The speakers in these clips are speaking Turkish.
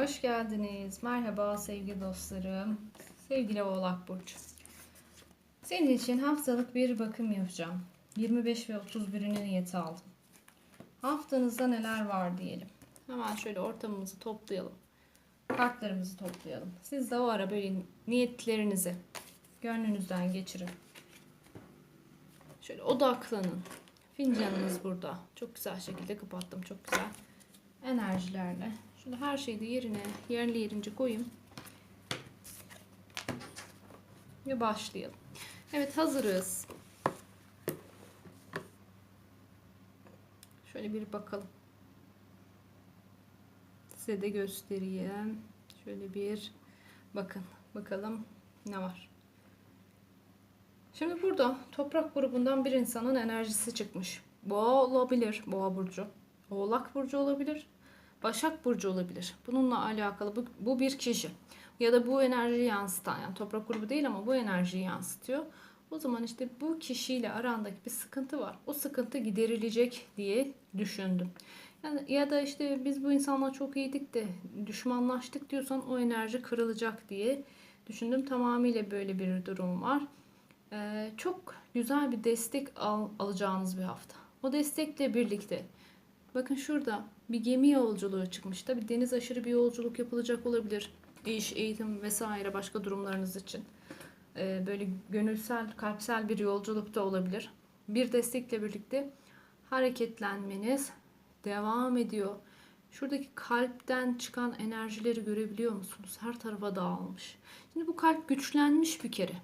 Hoş geldiniz. Merhaba sevgili dostlarım. Sevgili Oğlak Burcu. Senin için haftalık bir bakım yapacağım. 25 ve 31'ine niyeti aldım. Haftanızda neler var diyelim. Hemen şöyle ortamımızı toplayalım. Kartlarımızı toplayalım. Siz de o ara böyle niyetlerinizi gönlünüzden geçirin. Şöyle odaklanın. Fincanınız burada. Çok güzel şekilde kapattım. Çok güzel enerjilerle. Şöyle her şeyi de yerine, yerli yerince koyayım. Ve başlayalım. Evet hazırız. Şöyle bir bakalım. Size de göstereyim. Şöyle bir bakın. Bakalım ne var. Şimdi burada toprak grubundan bir insanın enerjisi çıkmış. Boğa olabilir. Boğa burcu. Oğlak burcu olabilir. Başak burcu olabilir. Bununla alakalı bu, bu bir kişi ya da bu enerjiyi yansıtan yani toprak grubu değil ama bu enerjiyi yansıtıyor. O zaman işte bu kişiyle arandaki bir sıkıntı var. O sıkıntı giderilecek diye düşündüm. Yani ya da işte biz bu insanla çok iyiydik de düşmanlaştık diyorsan o enerji kırılacak diye düşündüm. Tamamıyla böyle bir durum var. Ee, çok güzel bir destek al, alacağınız bir hafta. O destekle birlikte bakın şurada bir gemi yolculuğu çıkmış. Tabi deniz aşırı bir yolculuk yapılacak olabilir. İş, eğitim vesaire başka durumlarınız için. Ee, böyle gönülsel, kalpsel bir yolculuk da olabilir. Bir destekle birlikte hareketlenmeniz devam ediyor. Şuradaki kalpten çıkan enerjileri görebiliyor musunuz? Her tarafa dağılmış. Şimdi bu kalp güçlenmiş bir kere.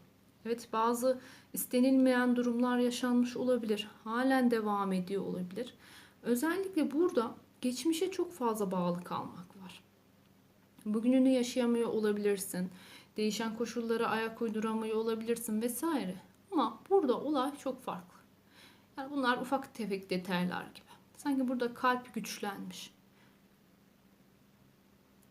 Evet bazı istenilmeyen durumlar yaşanmış olabilir. Halen devam ediyor olabilir. Özellikle burada geçmişe çok fazla bağlı kalmak var. Bugününü yaşayamıyor olabilirsin. Değişen koşullara ayak uyduramıyor olabilirsin vesaire. Ama burada olay çok farklı. Yani bunlar ufak tefek detaylar gibi. Sanki burada kalp güçlenmiş.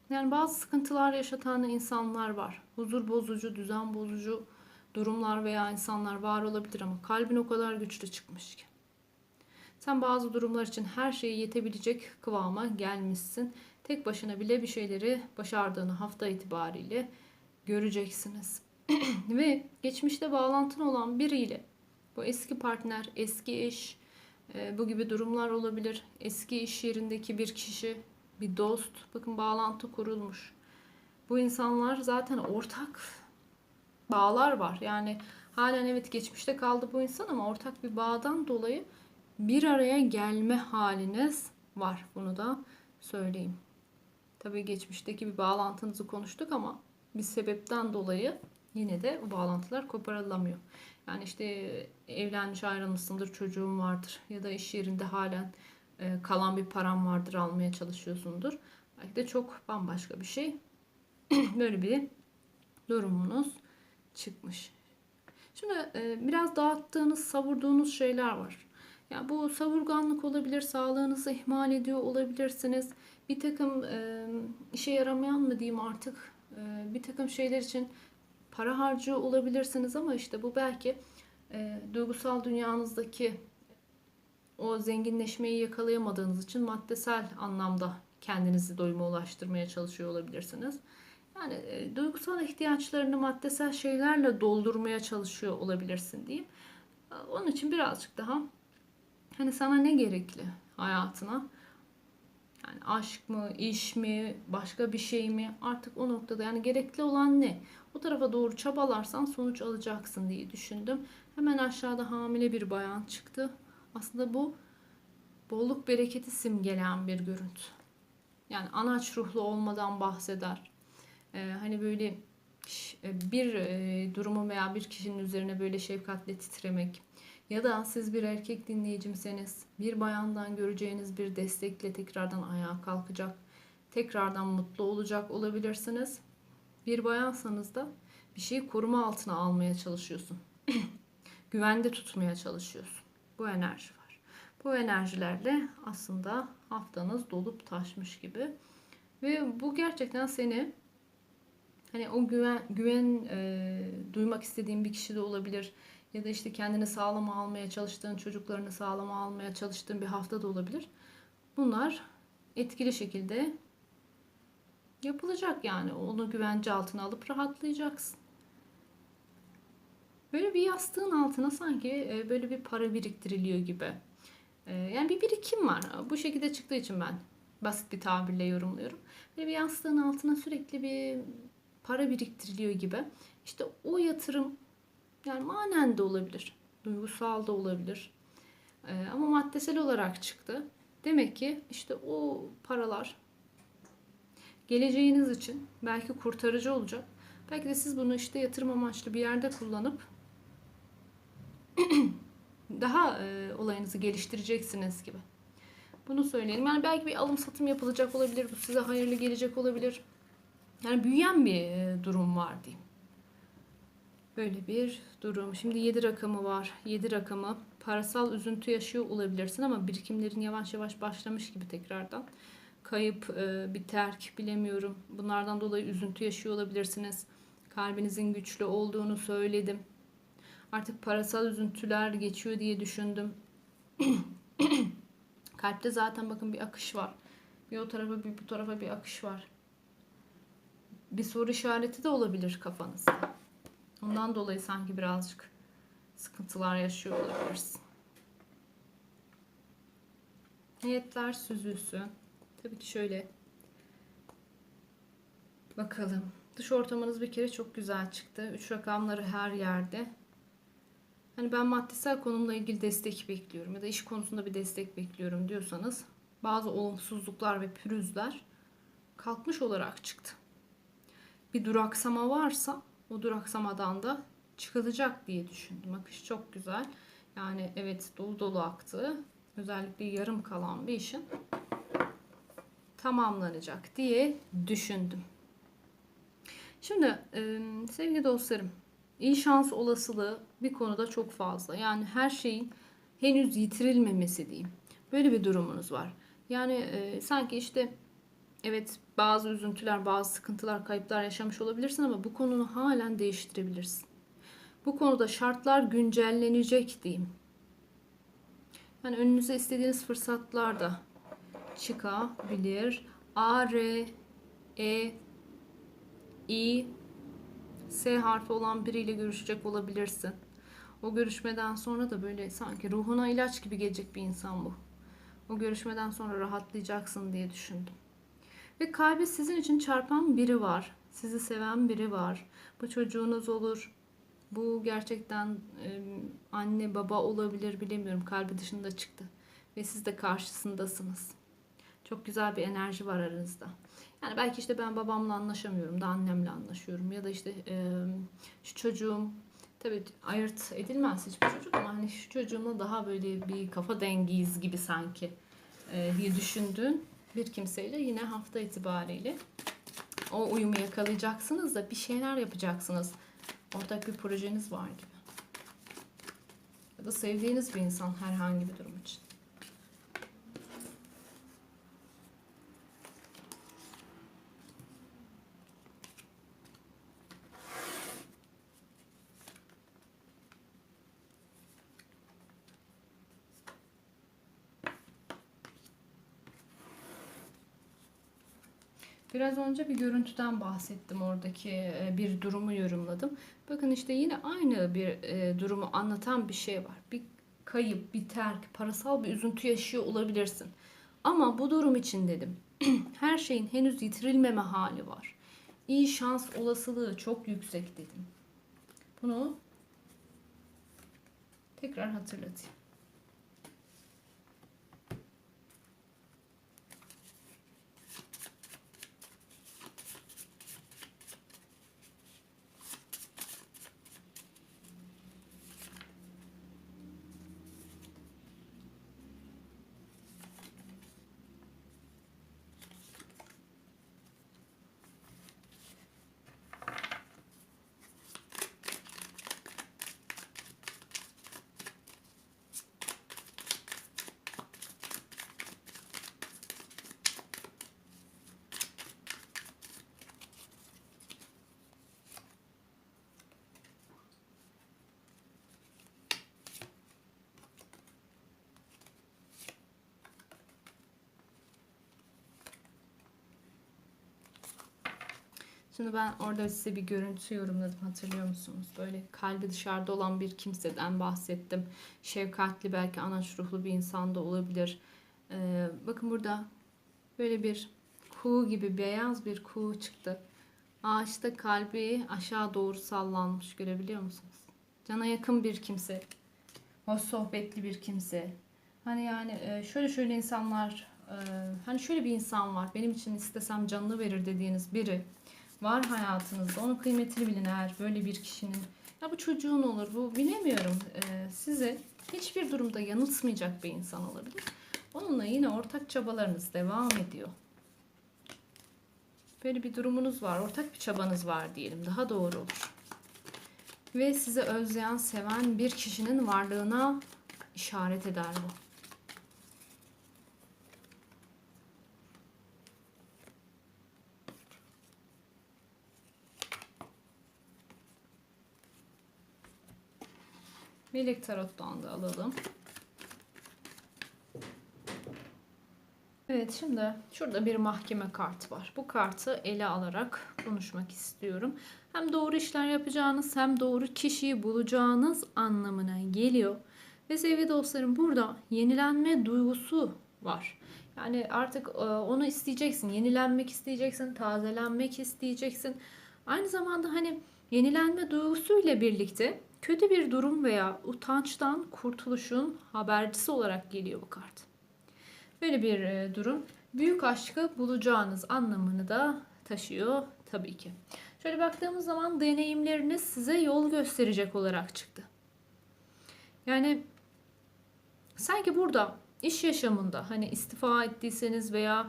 Yani bazı sıkıntılar yaşatan insanlar var. Huzur bozucu, düzen bozucu durumlar veya insanlar var olabilir ama kalbin o kadar güçlü çıkmış ki. Sen bazı durumlar için her şeye yetebilecek kıvama gelmişsin. Tek başına bile bir şeyleri başardığını hafta itibariyle göreceksiniz. Ve geçmişte bağlantın olan biriyle bu eski partner, eski eş, e, bu gibi durumlar olabilir. Eski iş yerindeki bir kişi, bir dost. Bakın bağlantı kurulmuş. Bu insanlar zaten ortak bağlar var. Yani halen evet geçmişte kaldı bu insan ama ortak bir bağdan dolayı bir araya gelme haliniz var. Bunu da söyleyeyim. Tabii geçmişteki bir bağlantınızı konuştuk ama bir sebepten dolayı yine de o bağlantılar koparılamıyor. Yani işte evlenmiş ayrılmışsındır, çocuğun vardır ya da iş yerinde halen e, kalan bir param vardır almaya çalışıyorsundur. Belki de çok bambaşka bir şey. Böyle bir durumunuz çıkmış. Şimdi e, biraz dağıttığınız, savurduğunuz şeyler var. Yani bu savurganlık olabilir, sağlığınızı ihmal ediyor olabilirsiniz. Bir takım e, işe yaramayan mı diyeyim artık e, bir takım şeyler için para harcıyor olabilirsiniz ama işte bu belki e, duygusal dünyanızdaki o zenginleşmeyi yakalayamadığınız için maddesel anlamda kendinizi doyuma ulaştırmaya çalışıyor olabilirsiniz. Yani e, duygusal ihtiyaçlarını maddesel şeylerle doldurmaya çalışıyor olabilirsin diyeyim. Onun için birazcık daha hani sana ne gerekli hayatına? Yani aşk mı, iş mi, başka bir şey mi? Artık o noktada yani gerekli olan ne? O tarafa doğru çabalarsan sonuç alacaksın diye düşündüm. Hemen aşağıda hamile bir bayan çıktı. Aslında bu bolluk bereketi simgeleyen bir görüntü. Yani anaç ruhlu olmadan bahseder. Ee, hani böyle bir e, durumu veya bir kişinin üzerine böyle şefkatle titremek ya da siz bir erkek dinleyicimseniz bir bayandan göreceğiniz bir destekle tekrardan ayağa kalkacak, tekrardan mutlu olacak olabilirsiniz. Bir bayansanız da bir şeyi koruma altına almaya çalışıyorsun. Güvende tutmaya çalışıyorsun. Bu enerji var. Bu enerjilerle aslında haftanız dolup taşmış gibi. Ve bu gerçekten seni hani o güven güven e, duymak istediğin bir kişi de olabilir ya da işte kendini sağlama almaya çalıştığın, çocuklarını sağlama almaya çalıştığın bir hafta da olabilir. Bunlar etkili şekilde Yapılacak yani. Onu güvence altına alıp rahatlayacaksın. Böyle bir yastığın altına sanki e, böyle bir para biriktiriliyor gibi. E, Yani bir birikim var. Bu şekilde çıktığı için ben basit bir tabirle yorumluyorum. Böyle bir yastığın altına sürekli bir para biriktiriliyor gibi. İşte o yatırım yani manen de olabilir. Duygusal da olabilir. E, Ama maddesel olarak çıktı. Demek ki işte o paralar geleceğiniz için belki kurtarıcı olacak. Belki de siz bunu işte yatırım amaçlı bir yerde kullanıp daha e, olayınızı geliştireceksiniz gibi. Bunu söyleyelim. Yani belki bir alım satım yapılacak olabilir. Bu size hayırlı gelecek olabilir. Yani büyüyen bir e, durum var diyeyim. Böyle bir durum. Şimdi 7 rakamı var. 7 rakamı parasal üzüntü yaşıyor olabilirsin ama birikimlerin yavaş yavaş başlamış gibi tekrardan. Kayıp, e, bir terk bilemiyorum. Bunlardan dolayı üzüntü yaşıyor olabilirsiniz. Kalbinizin güçlü olduğunu söyledim. Artık parasal üzüntüler geçiyor diye düşündüm. Kalpte zaten bakın bir akış var. Bir o tarafa bir bu tarafa bir akış var. Bir soru işareti de olabilir kafanızda. Ondan dolayı sanki birazcık sıkıntılar yaşıyor olabilirsin. Niyetler süzülsün. Tabii ki şöyle bakalım. Dış ortamınız bir kere çok güzel çıktı. Üç rakamları her yerde. Hani ben maddesel konumla ilgili destek bekliyorum ya da iş konusunda bir destek bekliyorum diyorsanız bazı olumsuzluklar ve pürüzler kalkmış olarak çıktı. Bir duraksama varsa o duraksamadan da çıkılacak diye düşündüm. Akış çok güzel. Yani evet dolu dolu aktı. Özellikle yarım kalan bir işin tamamlanacak diye düşündüm. Şimdi sevgili dostlarım, iyi şans olasılığı bir konuda çok fazla. Yani her şeyin henüz yitirilmemesi diyeyim. Böyle bir durumunuz var. Yani e, sanki işte evet bazı üzüntüler, bazı sıkıntılar, kayıplar yaşamış olabilirsin ama bu konunu halen değiştirebilirsin. Bu konuda şartlar güncellenecek diyeyim. Yani önünüze istediğiniz fırsatlar da çıkabilir. A, R, E, İ, S harfi olan biriyle görüşecek olabilirsin. O görüşmeden sonra da böyle sanki ruhuna ilaç gibi gelecek bir insan bu. O görüşmeden sonra rahatlayacaksın diye düşündüm. Ve kalbi sizin için çarpan biri var. Sizi seven biri var. Bu çocuğunuz olur. Bu gerçekten anne baba olabilir bilemiyorum. Kalbi dışında çıktı. Ve siz de karşısındasınız. Çok güzel bir enerji var aranızda. Yani belki işte ben babamla anlaşamıyorum da annemle anlaşıyorum. Ya da işte şu çocuğum tabii ayırt edilmez hiçbir çocuk ama hani şu çocuğumla daha böyle bir kafa dengiyiz gibi sanki diye düşündüğün bir kimseyle yine hafta itibariyle o uyumu yakalayacaksınız da bir şeyler yapacaksınız. Ortak bir projeniz var gibi. Ya da sevdiğiniz bir insan herhangi bir durum için. Biraz önce bir görüntüden bahsettim oradaki e, bir durumu yorumladım. Bakın işte yine aynı bir e, durumu anlatan bir şey var. Bir kayıp, bir terk, parasal bir üzüntü yaşıyor olabilirsin. Ama bu durum için dedim. Her şeyin henüz yitirilmeme hali var. İyi şans olasılığı çok yüksek dedim. Bunu tekrar hatırlatayım. Şimdi ben orada size bir görüntü yorumladım hatırlıyor musunuz? Böyle kalbi dışarıda olan bir kimseden bahsettim. Şefkatli belki anaç ruhlu bir insan da olabilir. Ee, bakın burada böyle bir kuğu gibi beyaz bir kuğu çıktı. Ağaçta kalbi aşağı doğru sallanmış görebiliyor musunuz? Cana yakın bir kimse. Hoş sohbetli bir kimse. Hani yani e, şöyle şöyle insanlar e, hani şöyle bir insan var. Benim için istesem canını verir dediğiniz biri var hayatınızda. Onun kıymetini bilin eğer böyle bir kişinin. Ya bu çocuğun olur, bu bilemiyorum. Ee, size hiçbir durumda yanıltmayacak bir insan olabilir. Onunla yine ortak çabalarınız devam ediyor. Böyle bir durumunuz var, ortak bir çabanız var diyelim. Daha doğru olur. Ve sizi özleyen, seven bir kişinin varlığına işaret eder bu. Melek Tarot'tan da alalım. Evet şimdi şurada bir mahkeme kartı var. Bu kartı ele alarak konuşmak istiyorum. Hem doğru işler yapacağınız hem doğru kişiyi bulacağınız anlamına geliyor. Ve sevgili dostlarım burada yenilenme duygusu var. Yani artık e, onu isteyeceksin. Yenilenmek isteyeceksin, tazelenmek isteyeceksin. Aynı zamanda hani yenilenme duygusuyla birlikte kötü bir durum veya utançtan kurtuluşun habercisi olarak geliyor bu kart. Böyle bir e, durum büyük aşkı bulacağınız anlamını da taşıyor tabii ki. Şöyle baktığımız zaman deneyimleriniz size yol gösterecek olarak çıktı. Yani sanki burada iş yaşamında hani istifa ettiyseniz veya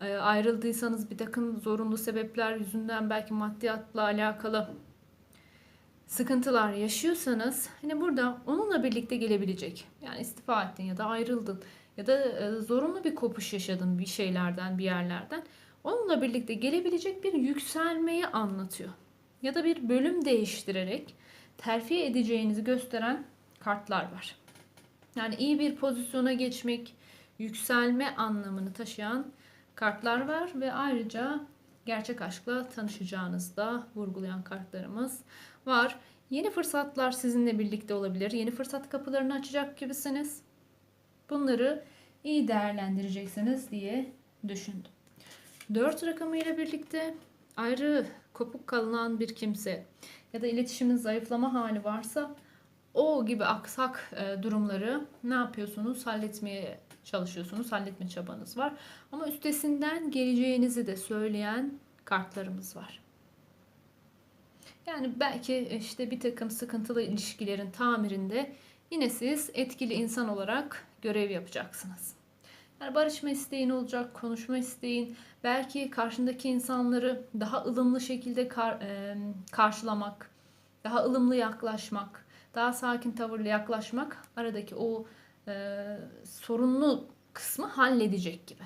e, ayrıldıysanız bir takım zorunlu sebepler yüzünden belki maddiyatla alakalı sıkıntılar yaşıyorsanız hani burada onunla birlikte gelebilecek. Yani istifa ettin ya da ayrıldın ya da e, zorunlu bir kopuş yaşadın bir şeylerden, bir yerlerden. Onunla birlikte gelebilecek bir yükselmeyi anlatıyor. Ya da bir bölüm değiştirerek terfi edeceğinizi gösteren kartlar var. Yani iyi bir pozisyona geçmek, yükselme anlamını taşıyan kartlar var ve ayrıca gerçek aşkla tanışacağınızı da vurgulayan kartlarımız var. Yeni fırsatlar sizinle birlikte olabilir. Yeni fırsat kapılarını açacak gibisiniz. Bunları iyi değerlendireceksiniz diye düşündüm. 4 rakamıyla birlikte ayrı kopuk kalınan bir kimse ya da iletişimin zayıflama hali varsa o gibi aksak e, durumları ne yapıyorsunuz? Halletmeye çalışıyorsunuz. Halletme çabanız var. Ama üstesinden geleceğinizi de söyleyen kartlarımız var. Yani belki işte bir takım sıkıntılı ilişkilerin tamirinde yine siz etkili insan olarak görev yapacaksınız. Yani barışma isteğin olacak, konuşma isteğin, belki karşındaki insanları daha ılımlı şekilde kar, e, karşılamak, daha ılımlı yaklaşmak, daha sakin tavırla yaklaşmak aradaki o e, sorunlu kısmı halledecek gibi.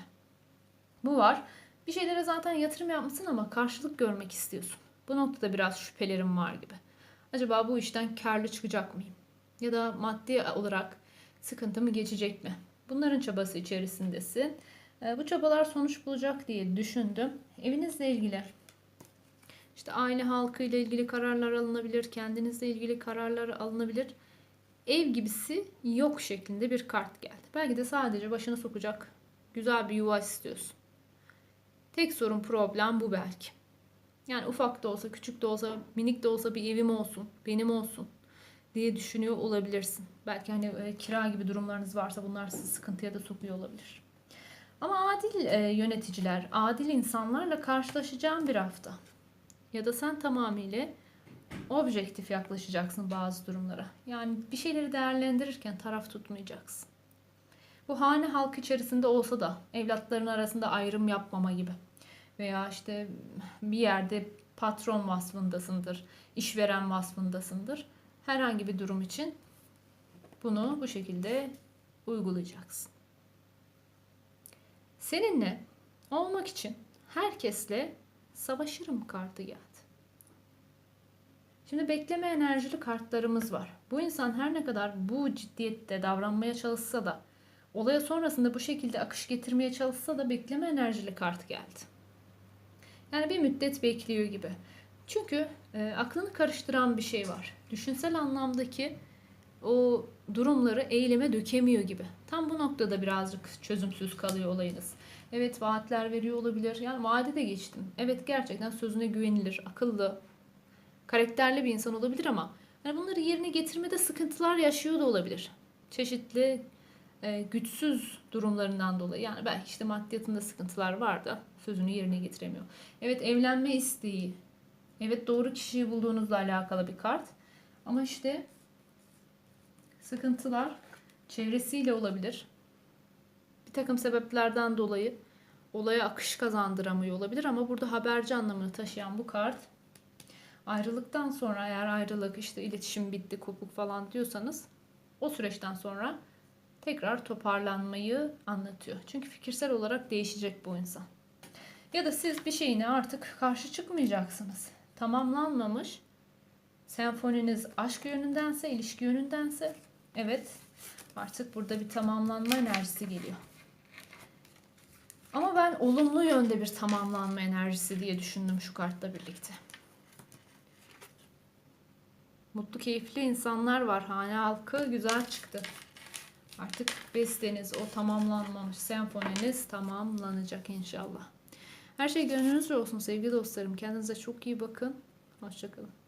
Bu var. Bir şeylere zaten yatırım yapmışsın ama karşılık görmek istiyorsun. Bu noktada biraz şüphelerim var gibi. Acaba bu işten karlı çıkacak mıyım? Ya da maddi olarak sıkıntı mı geçecek mi? Bunların çabası içerisindesin. E, bu çabalar sonuç bulacak diye düşündüm. Evinizle ilgili işte aile halkı ile ilgili kararlar alınabilir, kendinizle ilgili kararlar alınabilir. Ev gibisi yok şeklinde bir kart geldi. Belki de sadece başını sokacak güzel bir yuva istiyorsun. Tek sorun problem bu belki. Yani ufak da olsa, küçük de olsa, minik de olsa bir evim olsun, benim olsun diye düşünüyor olabilirsin. Belki hani e, kira gibi durumlarınız varsa bunlar sizi sıkıntıya da sokuyor olabilir. Ama adil e, yöneticiler, adil insanlarla karşılaşacağın bir hafta. Ya da sen tamamıyla objektif yaklaşacaksın bazı durumlara. Yani bir şeyleri değerlendirirken taraf tutmayacaksın. Bu hane halk içerisinde olsa da evlatların arasında ayrım yapmama gibi. Veya işte bir yerde patron vasfındasındır, işveren vasfındasındır. Herhangi bir durum için bunu bu şekilde uygulayacaksın. Seninle olmak için herkesle savaşırım kartı geldi. Şimdi bekleme enerjili kartlarımız var. Bu insan her ne kadar bu ciddiyette davranmaya çalışsa da olaya sonrasında bu şekilde akış getirmeye çalışsa da bekleme enerjili kart geldi. Yani bir müddet bekliyor gibi. Çünkü e, aklını karıştıran bir şey var. Düşünsel anlamdaki o durumları eyleme dökemiyor gibi. Tam bu noktada birazcık çözümsüz kalıyor olayınız. Evet vaatler veriyor olabilir. Yani vaadi de geçtim. Evet gerçekten sözüne güvenilir, akıllı, karakterli bir insan olabilir ama yani bunları yerine getirmede sıkıntılar yaşıyor da olabilir. Çeşitli e, güçsüz durumlarından dolayı. Yani belki işte maddiyatında sıkıntılar var da sözünü yerine getiremiyor. Evet evlenme isteği. Evet doğru kişiyi bulduğunuzla alakalı bir kart. Ama işte sıkıntılar çevresiyle olabilir. Bir takım sebeplerden dolayı olaya akış kazandıramıyor olabilir ama burada haberci anlamını taşıyan bu kart ayrılıktan sonra eğer ayrılık işte iletişim bitti kopuk falan diyorsanız o süreçten sonra tekrar toparlanmayı anlatıyor. Çünkü fikirsel olarak değişecek bu insan. Ya da siz bir şeyine artık karşı çıkmayacaksınız. Tamamlanmamış senfoniniz aşk yönündense, ilişki yönündense evet artık burada bir tamamlanma enerjisi geliyor. Ama ben olumlu yönde bir tamamlanma enerjisi diye düşündüm şu kartla birlikte. Mutlu, keyifli insanlar var. Hane halkı güzel çıktı. Artık besteniz, o tamamlanmamış senfoniniz tamamlanacak inşallah. Her şey gönlünüzce olsun sevgili dostlarım. Kendinize çok iyi bakın. Hoşçakalın.